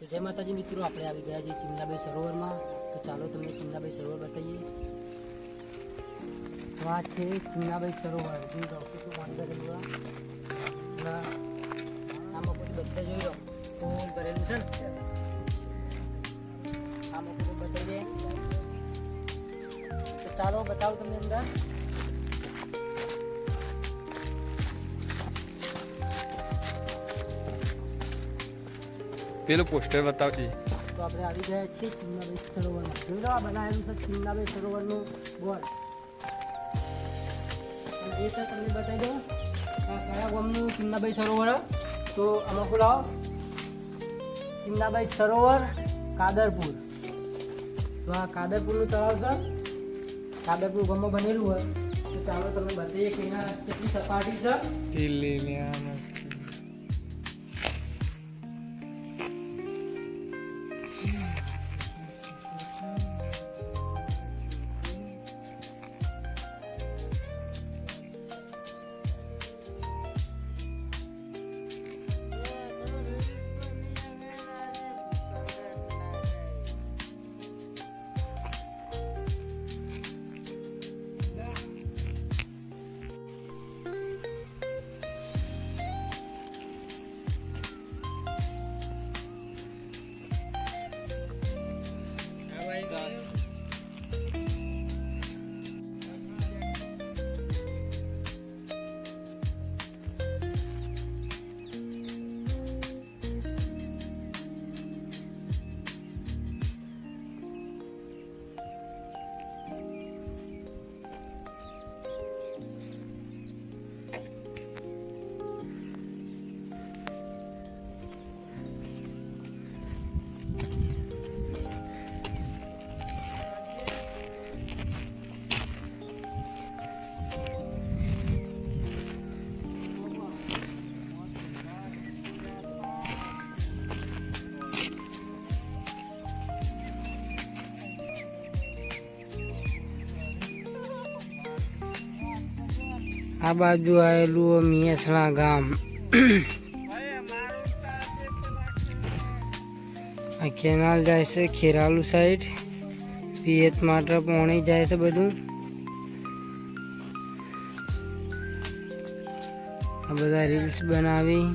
તો જય માતાજી મિત્રો, આપણે આવી ગયા છીએ ચિમલાબાઈ સરોવરમાં. તો ચાલો તમને ચિમલાબાઈ સરોવર બતાવીએ. તો આ છે ચિમલાબાઈ સરોવર. જોઈ લો, કેટલું પાણી ભરેલું આ અને આમાં બધું બધા જોઈ લો. ફૂલ ભરેલું છે ને. આમાં બધું બતાવી દે તો ચાલો બતાવું તમને અંદર. પેલું પોસ્ટર બતાવજે. તો આપણે આવી ગયા છીએ ચિમનાભાઈ સરોવરમાં. જોઈ લો આ બનાવેલું છે ચિમનાભાઈ સરોવરનું બોર્ડ. અને એ તો તમને બતાવી દઉં. આ કયા ગામનું ચિમનાભાઈ સરોવર? તો આમાં બોલાવો ચિમનાભાઈ સરોવર કાદરપુર. તો આ કાદરપુરનું તળાવ છે. કાદરપુર ગામમાં બનેલું હોય. તો ચાલો તમે બતાવીએ કે કેટલી સપાટી છે. આ બાજુ આવેલું મિયાસણા ગામ. આ કેનાલ જાય છે ખેરાલુ સાઈડ પિયત માટે પોણી જાય છે બધું. આ બધા રીલ્સ બનાવી.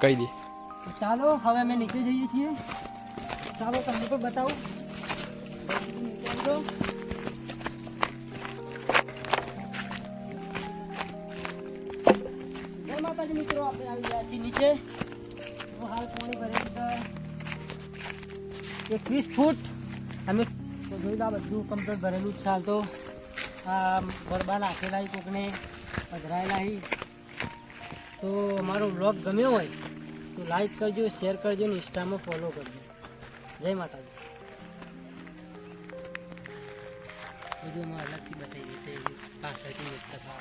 કહી દે. ચાલો, હવે અમે નીચે જઈએ છીએ. ચાલો, તમને પણ બતાવું. માતાજી, મિત્રો, આપણે આવી ગયા છીએ નીચે. તો હાલ પાણી ભરેલું છે. એકવીસ ફૂટ. અમે જોઈ બધું કમ્પ્લીટ ભરેલું જ છે. હાલ તો આ ગરબા નાખેલા કોકને. પધરાયેલા તો અમારો બ્લોગ ગમ્યો હોય તો લાઈક કરજો શેર કરજો ને ઇન્સ્ટામાં ફોલો કરજો. જય માતાજી. વિડીયોમાં અલગથી બતાવી દે પાછળથી વ્યક્ત થવા